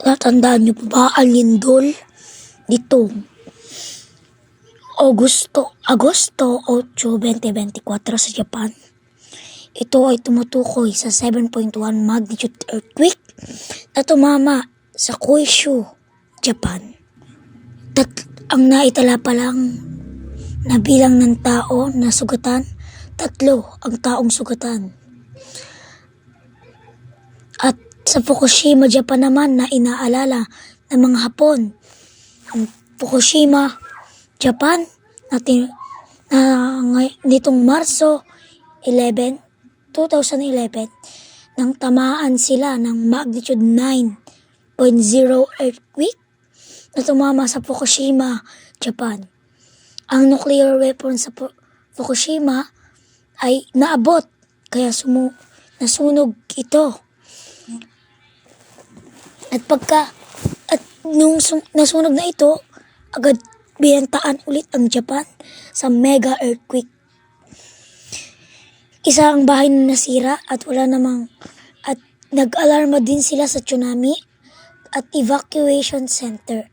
Natandaan niyo po ba ang lindol? Dito. Agosto, Agosto 8, 2024 sa Japan. Ito ay tumutukoy sa 7.1 magnitude earthquake na tumama sa Kyushu, Japan. Tat ang naitala pa lang na bilang ng tao na sugatan, tatlo ang taong sugatan. At sa Fukushima, Japan naman na inaalala ng mga Hapon. Ang Fukushima, Japan, na, tin- na nitong Marso 11, 2011, nang tamaan sila ng magnitude 9.0 earthquake na tumama sa Fukushima, Japan. Ang nuclear weapon sa Fu- Fukushima ay naabot kaya sumu nasunog ito. At pagka at nung nasunog na ito, agad binantaan ulit ang Japan sa mega earthquake. Isa ang bahay na nasira at wala namang at nag-alarma din sila sa tsunami at evacuation center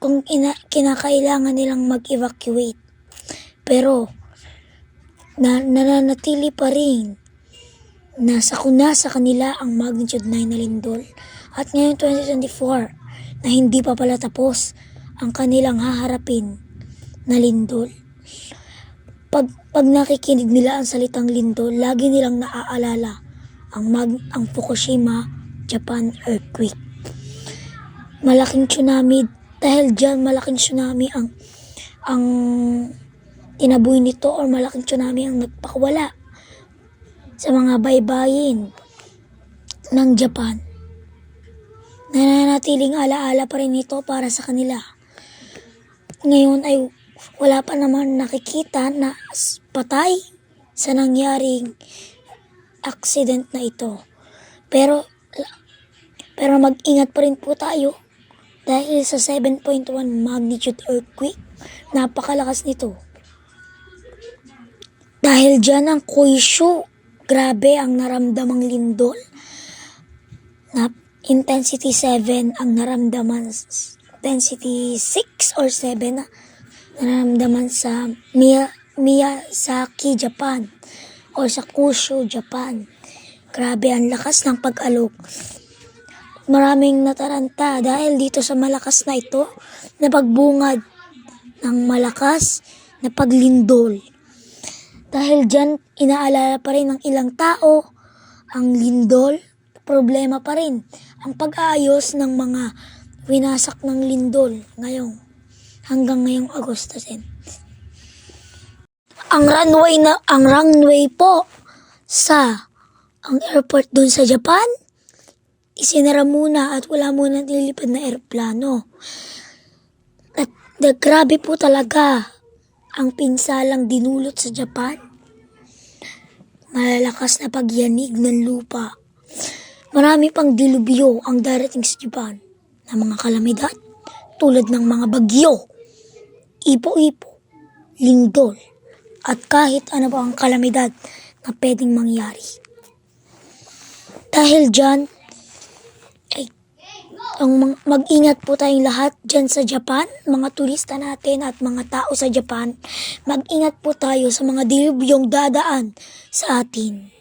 kung ina- kinakailangan nilang mag-evacuate. Pero na nananatili pa rin na sakuna sa kanila ang magnitude 9 na lindol at ngayon 2024 na hindi pa pala tapos ang kanilang haharapin na lindol. Pag, pag nakikinig nila ang salitang lindol, lagi nilang naaalala ang, mag, ang Fukushima, Japan earthquake. Malaking tsunami, dahil dyan malaking tsunami ang ang tinaboy nito or malaking tsunami ang nagpakawala sa mga baybayin ng Japan. Nananatiling alaala pa rin ito para sa kanila. Ngayon ay wala pa naman nakikita na patay sa nangyaring accident na ito. Pero pero mag-ingat pa rin po tayo dahil sa 7.1 magnitude earthquake, napakalakas nito. Dahil dyan ang Kyushu, grabe ang naramdamang lindol. Na intensity 7 ang naramdaman, intensity 6 or 7 na naramdaman sa Miya, Miyazaki, Japan or sa Kyushu, Japan. Grabe ang lakas ng pag-alok. Maraming nataranta dahil dito sa malakas na ito na pagbungad ng malakas na paglindol. Dahil dyan, inaalala pa rin ng ilang tao ang lindol, problema pa rin ang pag-aayos ng mga winasak ng lindol ngayong hanggang ngayong Agosto 10. Ang runway na ang runway po sa ang airport doon sa Japan isinara muna at wala muna nililipad na eroplano. At na, grabe po talaga ang pinsalang dinulot sa Japan. Malalakas na pagyanig ng lupa. Marami pang dilubyo ang darating sa Japan na mga kalamidad tulad ng mga bagyo, ipo-ipo, lindol, at kahit ano pa ang kalamidad na pwedeng mangyari. Dahil dyan, ang mag- mag-ingat po tayong lahat dyan sa Japan, mga turista natin at mga tao sa Japan. Mag-ingat po tayo sa mga dilubyong dadaan sa atin.